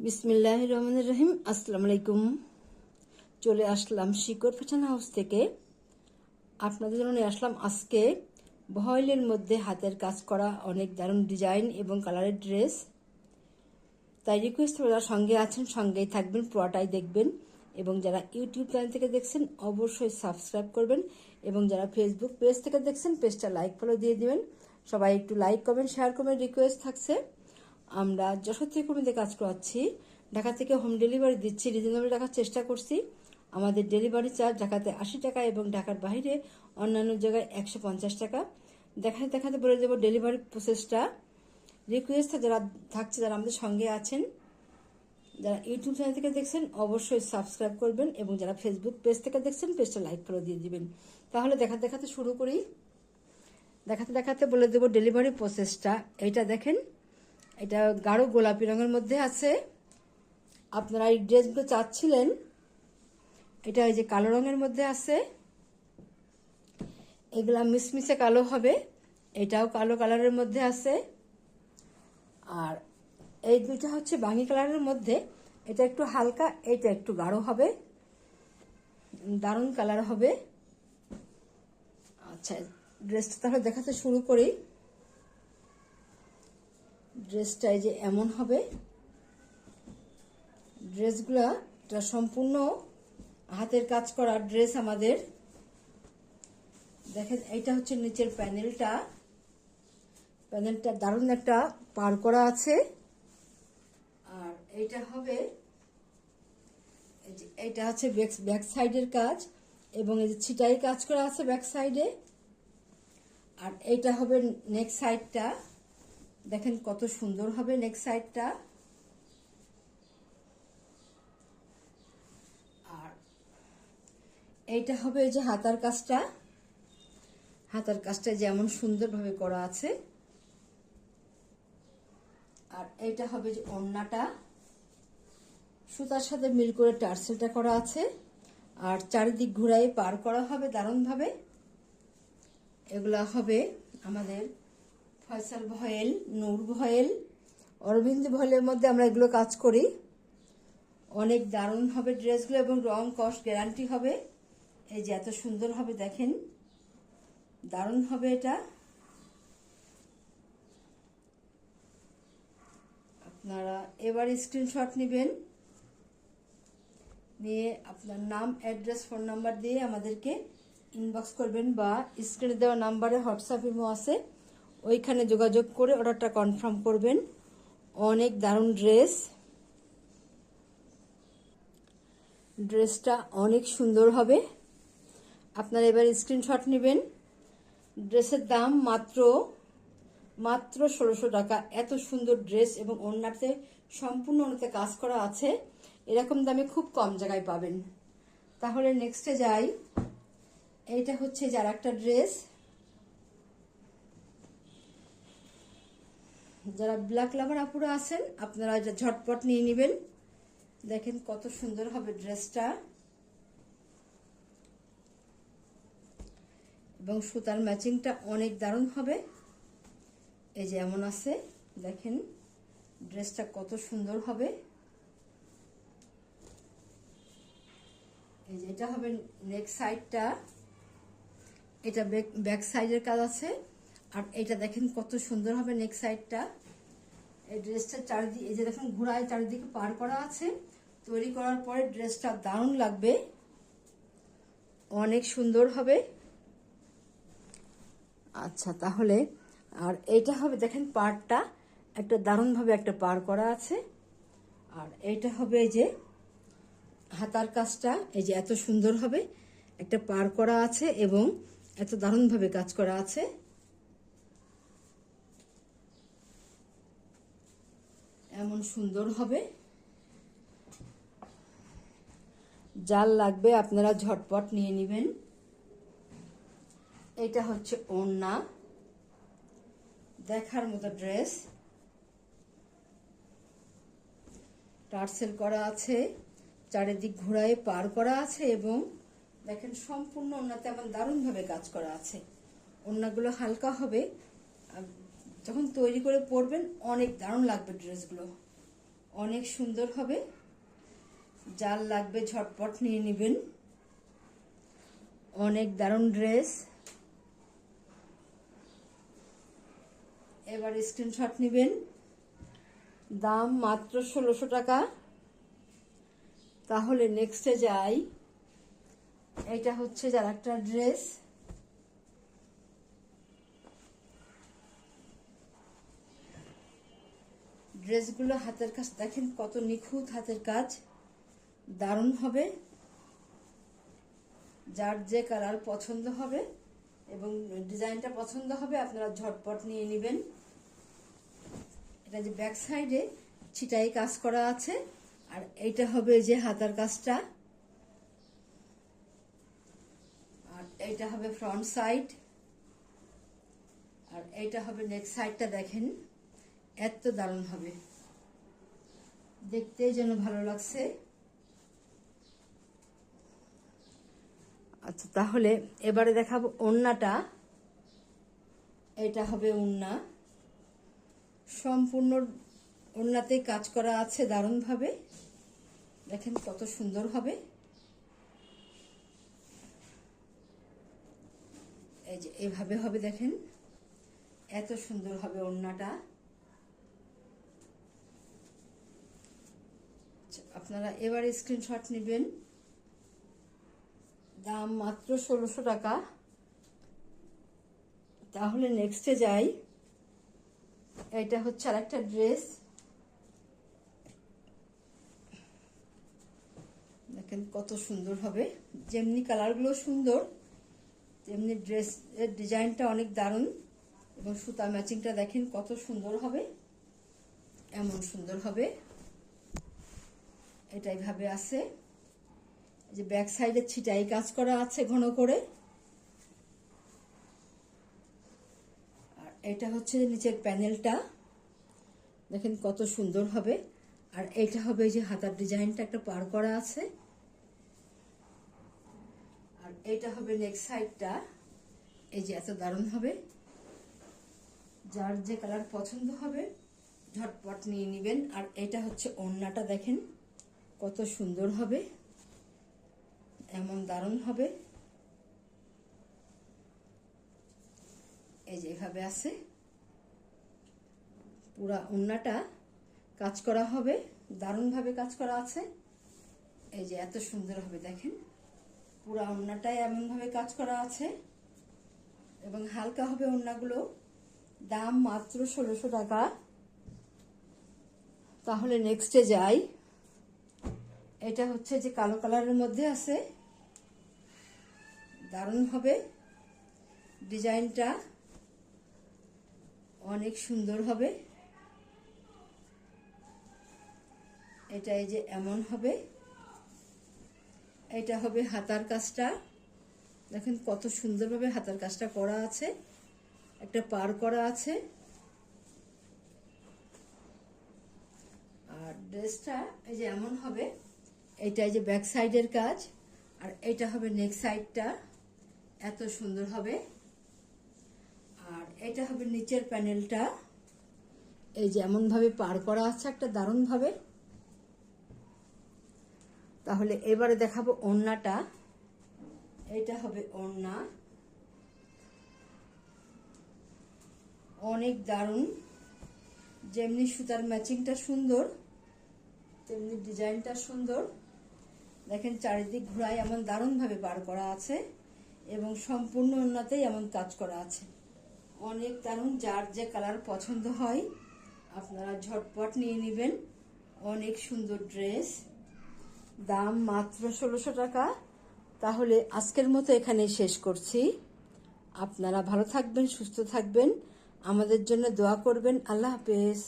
বিসমিল্লাহ রহমান রহিম। আসসালামু আলাইকুম চলে আসলাম শিকর ফ্যাশন হাউস থেকে। আপনাদের জন্য নিয়ে আসলাম আজকে ভয়েলের মধ্যে হাতের কাজ করা অনেক দারুণ ডিজাইন এবং কালারের ড্রেস। তাই রিকোয়েস্ট যারা সঙ্গে আছেন, সঙ্গেই থাকবেন, পুরোটাই দেখবেন। এবং যারা ইউটিউব চ্যানেল থেকে দেখছেন, অবশ্যই সাবস্ক্রাইব করবেন। এবং যারা ফেসবুক পেজ থেকে দেখছেন, পেজটা লাইক ফলো দিয়ে দিবেন। সবাই একটু লাইক করবেন শেয়ার করবেন, রিকোয়েস্ট থাকছে। আমরা যশোর থেকে কর্মীতে কাজ করাচ্ছি। ঢাকা থেকে হোম ডেলিভারি দিচ্ছি। রিজনেবল রাখার চেষ্টা করছি। আমাদের ডেলিভারি চার্জ ঢাকাতে আশি টাকা এবং ঢাকার বাইরে অন্যান্য জায়গায় একশো পঞ্চাশ টাকা। দেখাতে দেখাতে বলে দেবো ডেলিভারি প্রসেসটা রিকোয়েস্ট যারা থাকছে, যারা আমাদের সঙ্গে আছেন, যারা ইউটিউব চ্যানেল থেকে দেখছেন, অবশ্যই সাবস্ক্রাইব করবেন এবং যারা ফেসবুক পেজ থেকে দেখছেন পেজটা লাইক ফলো দিয়ে দিবেন। তাহলে দেখাতে দেখাতে শুরু করি। দেখাতে দেখাতে বলে দেবো ডেলিভারি প্রসেসটা এইটা দেখেন। এটা গাঢ় গোলাপি রঙের মধ্যে আছে। আপনারা এই ড্রেসগুলো চাচ্ছিলেন, এটা এই যে কালো রঙের মধ্যে আছে। এগুলা মিসমিসে কালো হবে, এটাও কালো কালারের মধ্যে আছে। আর এই দুইটা হচ্ছে বাঙি কালারের মধ্যে, এটা একটু হালকা, এটা একটু গাঢ় হবে, দারুণ কালার হবে। আচ্ছা ড্রেসটা তাহলে দেখাতে শুরু করি। ড্রেসটা এই যে এমন হবে। ড্রেসগুলা এটা সম্পূর্ণ হাতের কাজ করা ড্রেস আমাদের। দেখেন, এইটা হচ্ছে নিচের প্যানেলটা। প্যানেলটা দারুণ একটা পার করা আছে। আর এইটা হবে এইটা হচ্ছে ব্যাক সাইডের কাজ এবং এই যে ছিটাই কাজ করা আছে ব্যাক সাইডে। আর এইটা হবে নেক সাইডটা। দেখেন কত সুন্দর হবে নেক্সট সাইডটা আর এইটা হবে যে হাতার কাজটা। হাতার কাজটা যেমন সুন্দরভাবে করা আছে। আর এইটা হবে যে ওড়নাটা। সুতার সাথে মিল করে টার্সেলটা করা আছে। আর চারিদিক ঘুরাই পার করা হবে দারুণভাবে। এগুলা হবে আমাদের ফয়সাল ভয়েল, নূর ভয়েল, অরবিন্দ ভয়েলের মধ্যে আমরা এগুলো কাজ করি। অনেক দারুণ হবে ড্রেসগুলো এবং রং, কস্ট গ্যারান্টি হবে। এই যে এত সুন্দর হবে, দেখেন। দারুণ হবে এটা। আপনারা এবার স্ক্রিনশট নেবেন। নিয়ে আপনার নাম অ্যাড্রেস ফোন নাম্বার দিয়ে আমাদেরকে ইনবক্স করবেন বা স্ক্রিনে দেওয়া নাম্বারে হোয়াটসঅ্যাপ ইমো আছে। ওইখানে যোগাযোগ করে অর্ডারটা কনফার্ম করবেন। অনেক দারুণ ড্রেস। ড্রেসটা অনেক সুন্দর হবে। আপনারা এবার স্ক্রিনশট নেবেন। ড্রেসের দাম মাত্র মাত্র ষোলোশো টাকা। এত সুন্দর ড্রেস এবং অন্যতে সম্পূর্ণ অন্যতে কাজ করা আছে। এরকম দামে খুব কম জায়গায় পাবেন। তাহলে নেক্সটে যাই। এইটা হচ্ছে যার একটা ড্রেস। যারা ব্ল্যাক লাভার আপুরা আছেন, আপনারা ঝটপট নিয়ে নেবেন। দেখেন কত সুন্দর হবে ড্রেসটা। এবং সুতার ম্যাচিংটা অনেক দারুণ হবে। এই যে এমন আছে, দেখেন ড্রেসটা কত সুন্দর হবে। এই যে এটা হবে নেক সাইডটা এটা ব্যাক সাইডের কাজ আছে। আর এটা দেখেন কত সুন্দর হবে নেক সাইডটা এই ড্রেসটা চারিদিকে এই যে দেখেন ঘোড়ায় চারিদিকে পার করা আছে। তৈরি করার পরে ড্রেসটা দারুণ লাগবে। অনেক সুন্দর হবে। আচ্ছা তাহলে আর এইটা হবে দেখেন পারটা একটা দারুণভাবে একটা পার করা আছে। আর এইটা হবে এই যে হাতার কাজটা। এই যে এত সুন্দর হবে। একটা পার করা আছে এবং এত দারুণভাবে কাজ করা আছে। এমন সুন্দর হবে? জাল লাগবে, আপনারা ঝটপট নিয়ে নেবেন। এটা হচ্ছে ওড়না। দেখার মতো ড্রেস। টার্সেল করা আছে, চারিদিক ঘোড়ায় পার করা আছে এবং দেখেন সম্পূর্ণ ওনাতে আমার দারুণভাবে কাজ করা আছে। ওনাগুলো হালকা হবে যখন তৈরি করে পরবেন, অনেক দারুণ লাগবে ড্রেসগুলো। অনেক সুন্দর হবে। যার লাগবে ঝটপট নিয়ে নেবেন। অনেক দারুণ ড্রেস। এবার স্ক্রিনশট নেবেন। দাম মাত্র ষোলোশো টাকা। তাহলে নেক্সটে যাই। এটা হচ্ছে যার একটা ড্রেস। ড্রেসগুলো হাতের কাজ, দেখেন কত নিখুঁত হাতের কাজ। দারুণ হবে। যার যে কালার পছন্দ হবে এবং ডিজাইনটা পছন্দ হবে, আপনারা ঝটপট নিয়ে নেবেন। এটা যে ব্যাক সাইডে ছিটাই কাজ করা আছে, আর এইটা হবে যে হাতার কাজটা। আর এইটা হবে ফ্রন্ট সাইড। আর এইটা হবে নেক সাইডটা দেখেন। এত দারুণ হবে। দেখতেই যেন ভালো লাগছে। আচ্ছা তাহলে এবারে দেখাবো ওড়নাটা এটা হবে ওড়না সম্পূর্ণ ওড়নাতেই কাজ করা আছে দারুণভাবে। দেখেন কত সুন্দর হবে। এই যে এভাবে হবে, দেখেন। এত সুন্দর হবে ওড়নাটা আচ্ছা, আপনারা এবার স্ক্রিনশট নেবেন। দাম মাত্র ষোলোশো টাকা। তাহলে নেক্সটে যাই। এটা হচ্ছে আর একটা ড্রেস দেখেন কত সুন্দর হবে। যেমনি কালারগুলো সুন্দর, তেমনি ড্রেসের ডিজাইনটা অনেক দারুণ এবং সুতা ম্যাচিংটা দেখেন কত সুন্দর হবে। এমন সুন্দর হবে। এটা এইভাবে আছে। যে ব্যাক সাইডে ছিটাই কাজ করা আছে ঘন করে। আর এটা হচ্ছে নিচের প্যানেলটা। দেখেন কত সুন্দর হবে। আর এটা হবে যে হাতার ডিজাইনটা একটা পার করা আছে। আর এটা হবে নেক্সট সাইডটা এই যে এত দারুণ হবে। যার যে কালার পছন্দ হবে, ঝটপট নিয়ে নেবেন। আর এটা হচ্ছে ওড়নাটা দেখেন। কত সুন্দর হবে, এমন দারুণ হবে। এই যে এভাবে আছে, পুরা ওড়নাটা কাজ করা হবে, দারুণভাবে কাজ করা আছে। এই যে এত সুন্দর হবে, দেখেন। পুরা ওড়নাটাই এমনভাবে কাজ করা আছে, এবং হালকা হবে ওড়নাগুলো দাম মাত্র ষোলোশো টাকা। তাহলে নেক্সটে যাই। এটা হচ্ছে যে কালো কালারের মধ্যে আছে। দারুণ হবে। ডিজাইনটা অনেক সুন্দর হবে। এটা এই যে এমন হবে। এটা হবে হাতার কাজটা। দেখেন কত সুন্দরভাবে হাতার কাজটা করা আছে। একটা পার করা আছে। আর ড্রেসটা এই যে এমন হবে। এটা যে ব্যাক সাইডের কাজ, আর এটা হবে নেক সাইডটা এত সুন্দর হবে। আর এটা হবে নিচের প্যানেলটা এই যে এমনভাবে পার করা আছে একটা দারুণভাবে। তাহলে এবারে দেখাবো ওড়নাটা। এটা হবে ওড়না। অনেক দারুণ। যেমনি সুতার ম্যাচিংটা সুন্দর, তেমনি ডিজাইনটা সুন্দর। দেখেন চারিদিক ঘোরায় এমন দারুণভাবে বার করা আছে এবং সম্পূর্ণ ওড়নাতেই এমন কাজ করা আছে। অনেক দারুণ, যার যে কালার পছন্দ হয়, আপনারা ঝটপট নিয়ে নেবেন। অনেক সুন্দর ড্রেস। দাম মাত্র ষোলোশো টাকা। তাহলে আজকের মতো এখানে শেষ করছি। আপনারা ভালো থাকবেন, সুস্থ থাকবেন। আমাদের জন্য দোয়া করবেন। আল্লাহ হাফেজ।